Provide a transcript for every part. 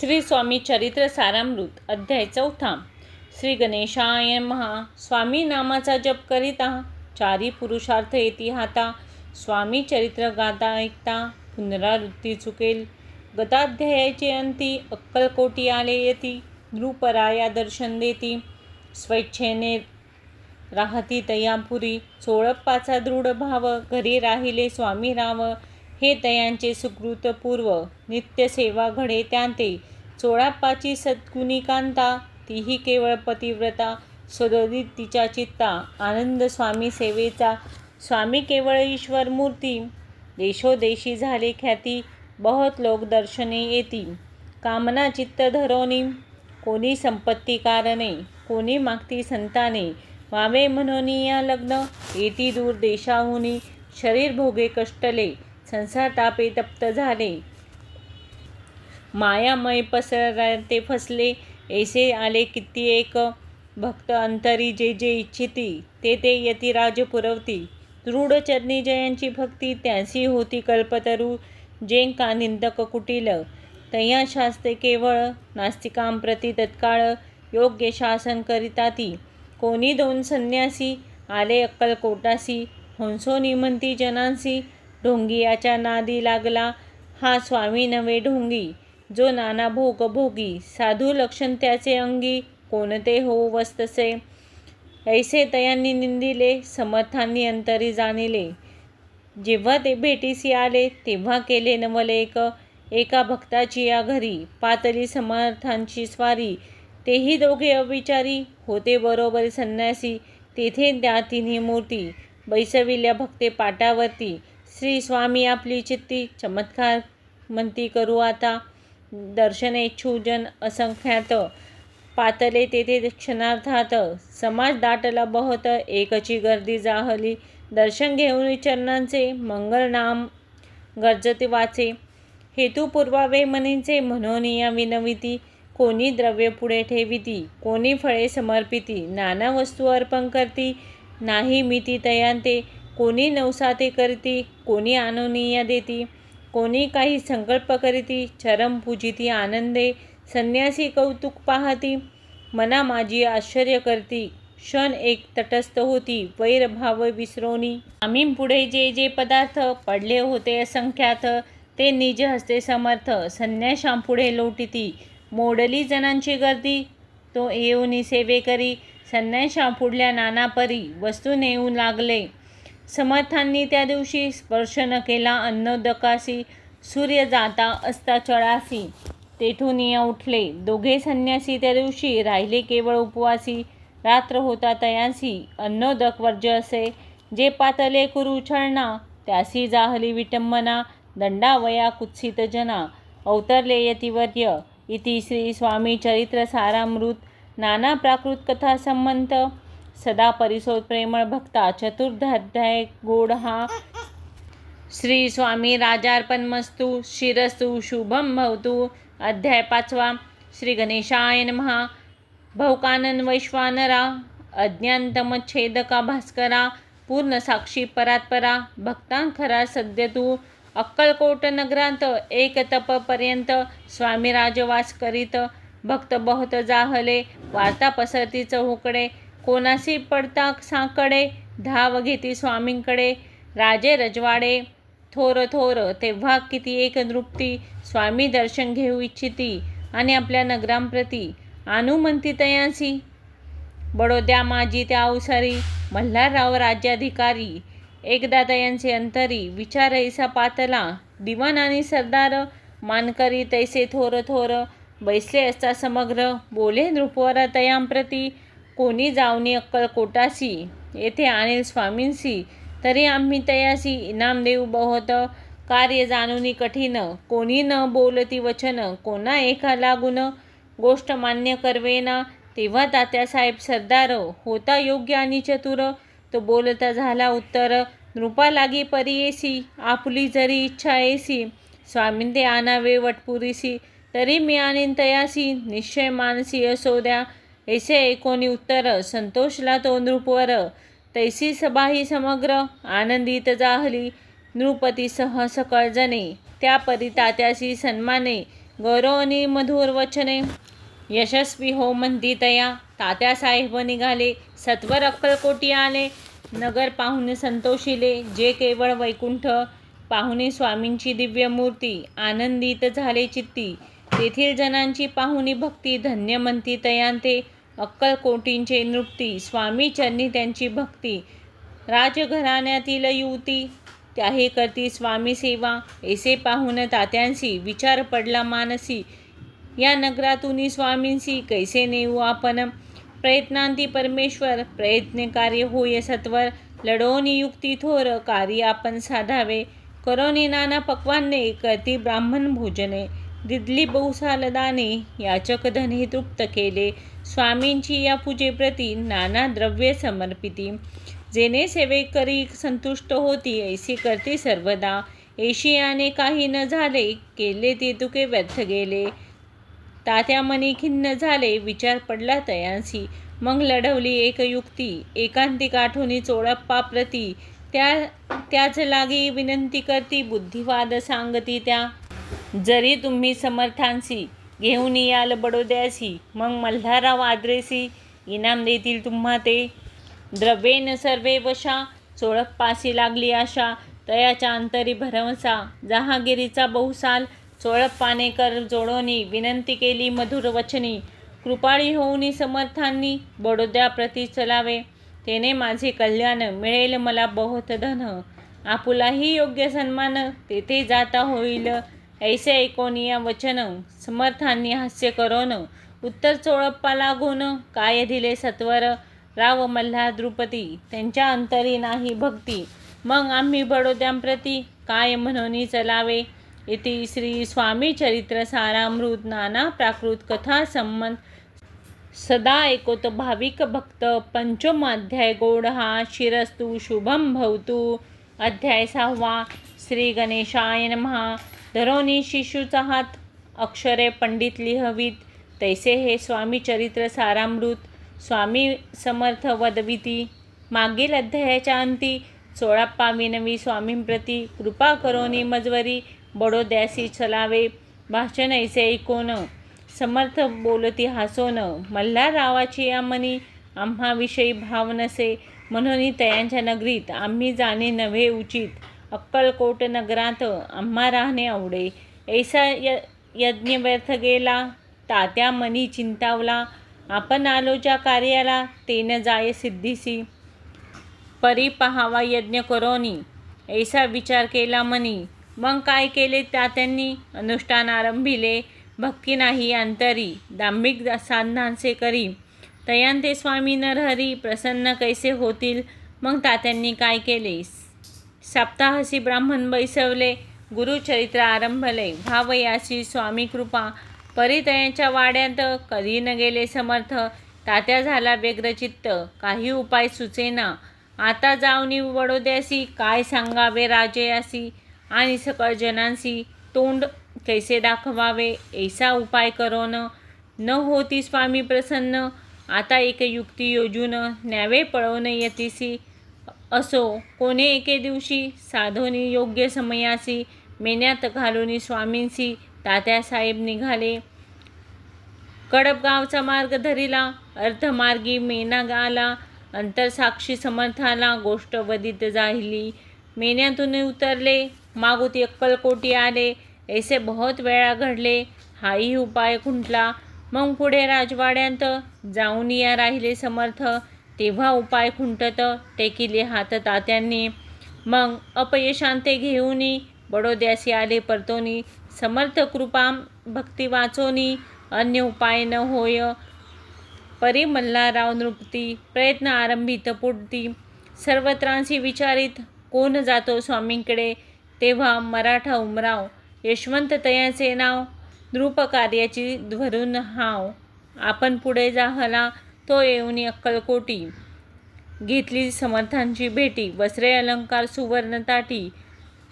श्री स्वामी चरित्र सारामृत अध्याय चौथा. श्री गणेशाय महा स्वामी नामाचा जप करीता चारी पुरुषार्थ येती हाता. स्वामी चरित्र गाता ऐकता पुनरावृत्ती चुकेल. गताध्यायाचे अंती अक्कलकोटी आले येती नृपराया दर्शन देती. स्वेच्छेने राहती तयापुरी चोळप्पाचा दृढ भाव घरी राहिले स्वामी राव. हे तयांचे सुकृतपूर्व नित्यसेवा घडे त्यांते. चोळाप्पाची सद्गुणिकांता तीही केवळ पतिव्रता सदोदित तिच्या चित्ता आनंद स्वामी सेवेचा स्वामी केवळ ईश्वर मूर्ती देशोदेशी झाले ख्याती बहुत लोक दर्शने येती. कामना चित्त धरोनी कोणी संपत्ती कारणे कोणी मागती संताने वावे म्हणोनी या लग्न येती दूर देशाहुनी शरीर भोगे कष्टले संसार तापे तप्त झाले. मायामय पसरते फसले. ऐसे आले किती एक भक्त अंतरी जे जे इच्छिती ते ते यतिराज पुरवती. दृढ जयांची भक्ती त्यांसी होती कल्पतरू जेंका निंदक कुटील. तया शास्ते केवळ नास्तिकांप्रती तत्काळ योग्य शासन करिता ती कोणी दोन संन्यासी आले अक्कलकोटासी हंसो निमंती जनांसी ढोंगियाच्या नादी लागला. हा स्वामी नवे ढोंगी जो नाना भोग भोगी साधू लक्षण त्याचे अंगी कोणते हो वस्तसे? ऐसे तयांनी निंदिले समर्थांनी अंतरी जाणिले. जेव्हा ते भेटीसी आले तेव्हा केले नवलेक एका भक्ताची या घरी पातळी समर्थांची स्वारी. तेही दोघे अविचारी होते बरोबर संन्यासी. तेथे त्या तिन्ही मूर्ती बैसविल्या भक्ते पाटावरती. श्री स्वामी आपली चित्ती चमत्कार म्हणती करू आता. दर्शनेच्छुजन असंख्यात. पातले तेथे क्षणार्थात समाज दाटला बहुत. एकची गर्दी जाहली. दर्शन घेऊन चरणांचे मंगल नाम गरजते वाचे. हेतू पुरवावे म्हणींचे म्हणून या विनविती. कोणी द्रव्य पुढे ठेविती. कोणी फळे समर्पिती. नाना वस्तू अर्पण करती. नाही मिती तयांते. कोणी नवसाते करती कोणी आनोनिया देती कोणी काही संकल्प करीती चरम पूजिती आनंदे संन्यासी कौतुक पाहती मना माझी आश्चर्य करती क्षण एक तटस्थ होती वैरभाव विसरोनी आम्ही पुढे जे जे पदार्थ पडले होते असंख्यात ते निज हस्ते समर्थ संन्याशांपुढे लोटिती मोडली जणांची गर्दी तो येऊनी सेवे करी संन्याशांपुढल्या नानापरी वस्तू नेऊ लागले. समर्थांनी त्या दिवशी स्पर्श न केला अन्नोदकाशी सूर्य जाता असता चळासी तेथून या उठले. दोघे संन्यासी त्या दिवशी राहिले केवळ उपवासी. रात्र होता तयांसी. अन्नोदक वर्ज असे. जे पातले कुरु छळना त्यासी जाहली विटंबना दंडावया कुत्सित जना. अवतरले यतिवर्य इति श्री स्वामी चरित्र सारामृत. नाना प्राकृत कथा संबंध सदा परिसोद प्रेमळ भक्ता चतुर्धाध्याय गोड हा. श्री स्वामी राजार्पणमस्तु शिरस्तु शुभम भवतु. अध्याय पाचवा श्री गणेशाय महा भौकानन वैश्वानरा अज्ञानतमच्छेदका भास्करा पूर्ण साक्षी परात्परा भक्तांखरा सद्य तू. अक्कलकोट नगरांत एक तपपर्यंत स्वामी राजवास करीत. भक्त बहुत जाहले वार्ता पसरती चौकडे कोणाशी पडता साकडे धाव घेती स्वामींकडे? राजे रजवाडे थोर थोर तेव्हा किती एक नृप्ती स्वामी दर्शन घेऊ इच्छिती आणि आपल्या नगरांप्रती अनुमंती तयांसी बडोद्या माझी त्या अवसरी मल्हारराव राज्याधिकारी एकदा तयांचे अंतरी विचार ऐसा पातला दिवाण आणि सरदार मानकरी तैसे थोर थोर बैसले असता समग्र बोले नृपवर तयांप्रती कोणी जाऊनी अक्कलकोटासी येथे आणेल स्वामींशी? तरी आम्ही तयासी इनाम देऊ बहुत. कार्य जाणूनी कठीण. कोणी न बोलती वचन कोणा एका लागून? गोष्ट मान्य करवेना. तेव्हा तात्यासाहेब सरदार होता योग्य आणि चतुर. तो बोलता झाला उत्तर नृपा लागी परी येसी आपली जरी इच्छा येसी. स्वामींते आणावे वटपुरीसी तरी मी आणीन तयासी निश्चय मानसी असो द्या. ऐसे एकोणी उत्तर संतोषला तो नृपवर तैसी सभाही समग्र आनंदित जाहली. नृपती सह सकळजने त्या परी सन्माने गौरवनी मधुर वचने. यशस्वी हो म्हणती तया तात्यासाहेब निघाले सत्वर अक्कलकोटी आले. नगर पाहुणे संतोषिले जे केवळ वैकुंठ पाहुणे स्वामींची दिव्य मूर्ती आनंदित झाले चित्ती. तेथील जनांची पाहुणी भक्ती धन्य म्हणती तयांते. अक्कलकोटींचे नृत्ती स्वामीचरणी त्यांची भक्ती. राजघराण्यातील युवती त्याही करती स्वामी सेवा. ऐसे पाहून तात्यांसी विचार पडला मानसी. या नगरातून स्वामींसी कैसे नेऊ आपण? प्रयत्नांती परमेश्वर प्रयत्नकार्य होय सत्वर. लढवणी युक्ती थोर कार्य आपण साधावे. करोनी नाना पक्वाने करती ब्राह्मण भोजने. दिदली बहुसालदाने याचक धने तृप्त केले. स्वामींची या पूजेप्रती नाना द्रव्ये समर्पिती. जेणे सेवेकरी संतुष्ट होती ऐसी करती सर्वदा. एशियाने काही न झाले केले ते तुके व्यर्थ गेले. तात्या मनी खिन्न झाले विचार पडला तयांसी मग लढवली एक युक्ती एकांतिक आठवणी चोळप्पा प्रती. त्या त्याच लागी विनंती करती बुद्धिवाद सांगती त्या. जरी तुम्ही समर्थांसी घेऊन याल बडोद्यासी मग मल्हारराव आद्रेसी इनाम देतील तुम्हा ते. द्रव्येन सर्वे वशा चोळप्पासी लागली आशा तयाच्या अंतरी भरवसा. जहागिरीचा बहुसाल चोळप्पाने कर जोडोनी विनंती केली मधुर वचनी. कृपाळी होऊनी समर्थांनी बडोद्याप्रती चलावे. तेने माझे कल्याण मिळेल मला बहुत धन. आपुलाही योग्य सन्मान तेथे जाता होईल. ऐसे ऐकोनिया वचन समर्थांनी हास्य करोन उत्तर चोळप्पा लागून काय दिले सत्वर? राव मल्हार द्रुपती त्यांच्या अंतरी नाही भक्ती. मग आम्ही बडोद्यांप्रती काय म्हणून चलावे? इति श्री स्वामी चरित्र सारामृत नाना प्राकृत कथा संबंध सदा ऐकोत भाविक भक्त पंचमाध्याय गोड हा शिरस्तु शुभम भवतु. अध्याय सहावा श्री गणेशाय महा धरोनी शिशूचा हात अक्षरे पंडित लिहवीत. तैसे हे स्वामी चरित्र सारामृत. स्वामी समर्थ वदविती. मागील अध्यायाच्या अंती सोळाप्पा विनवी स्वामींप्रती कृपा करोनी मजवरी बडोद्यासी चलावे. भाषण ऐसे ऐकोन समर्थ बोलती हसोन. मल्हार रावाची या मनी आम्हाविषयी भाव नसे. म्हणून तयांच्या नगरीत आम्ही जाणे नव्हे उचित. अक्कलकोट नगरात आम्हा राहणे आवडे. ऐसा य यज्ञ व्यर्थ गेला तात्या मनी चिंतावला आपण आलो ज्या कार्याला ते न जाय सिद्धीसी. परी पहावा यज्ञ करोनी ऐसा विचार केला मनी. मग काय केले तात्यांनी त्यांनी? अनुष्ठान आरंभिले भक्ती नाही अंतरी दांभिक साधनांचे करी. तयांते स्वामी नरहरी प्रसन्न कैसे होतील? मग तात्यांनी काय केले सप्ताहसी ब्राह्मण बैसवले. गुरुचरित्र आरंभले. भावयासी स्वामी कृपा. परितयांच्या वाड्यात कधी न गेले समर्थ. तात्या झाला व्यग्रचित्त. काही उपाय सुचेना. आता जावनी वडोद्यासी. काय सांगावे राजयासी? आणि सकळ जनांसी. तोंड कैसे दाखवावे? ऐसा उपाय करोन. न होती स्वामी प्रसन्न. आता एक युक्ती योजून न्यावे पळवणं यतीसी. असो कोणे एके दिवशी साधोनी योग्य समयासी मेन्यात घालून स्वामींसी तात्यासाहेब निघाले. कडपगावचा मार्ग धरिला अर्थमार्गी मेना गाला अंतरसाक्षी समर्थाला गोष्ट वदित जाहिली. मेन्यातून उतरले मागुती अक्कलकोटी आले. ऐसे बहुत वेळा घडले हाही उपाय खुंटला. मग पुढे राजवाड्यांत जाऊन या राहिले समर्थ. तेव्हा उपाय खुंटत टेकिले हात तात्यांनी. मग अपयशांते घेऊनी बडोद्यासी आले परतोनी. समर्थ कृपा भक्ती वाचोनी. अन्य उपाय न होय. परी मल्हारराव नृपती प्रयत्न आरंभित पुढती सर्वत्रांशी विचारित कोण जातो स्वामींकडे? तेव्हा मराठा उमराव यशवंत तयाचे नाव. नृपकार्याची धरून हाव. आपण पुढे जाहला तो येऊनी अक्कलकोटी. घेतली समर्थांची भेटी वस्त्रे अलंकार सुवर्णताटी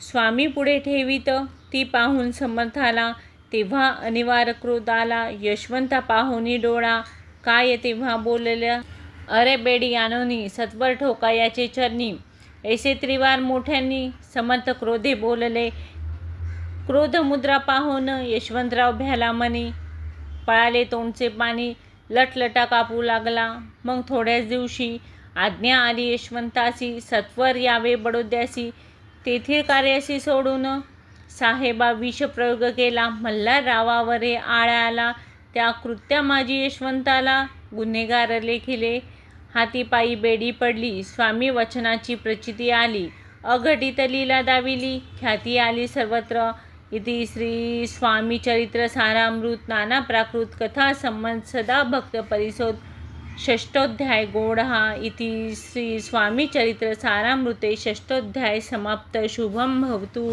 स्वामी पुढे ठेवीत ती पाहून समर्थाला तेव्हा अनिवार्य क्रोध आला यशवंता पाहुनी डोळा काय तेव्हा बोलल्या? अरे बेडी आनोनी सत्वर ठोका याचे चरणी. ऐसे त्रिवार मोठ्यांनी समर्थ क्रोधे बोलले. क्रोधमुद्रा पाहून यशवंतराव भ्याला मनी. पळाले तोंडचे पाणी. लटलटा कापू लागला. मग थोड्याच दिवशी आज्ञा आली यशवंतासी सत्वर यावे बडोद्यासी तेथील कार्यासी सोडून. साहेबा विषप्रयोग केला. मल्हाररावावरे आळा आला त्या कृत्या माझी यशवंताला गुन्हेगार लेखिले. हातीपायी बेडी पडली. स्वामी वचनाची प्रचिती आली. अघटित लीला दाविली. ख्याती आली सर्वत्र. इति श्री स्वामी चरित्र सारामृत नाना प्राकृत कथा संबंध सदा भक्त परिशोध षष्टोध्याय गोडहा इति श्री स्वामी चरित्र सारामृते षष्टोध्याय समाप्त। शुभम भवतु।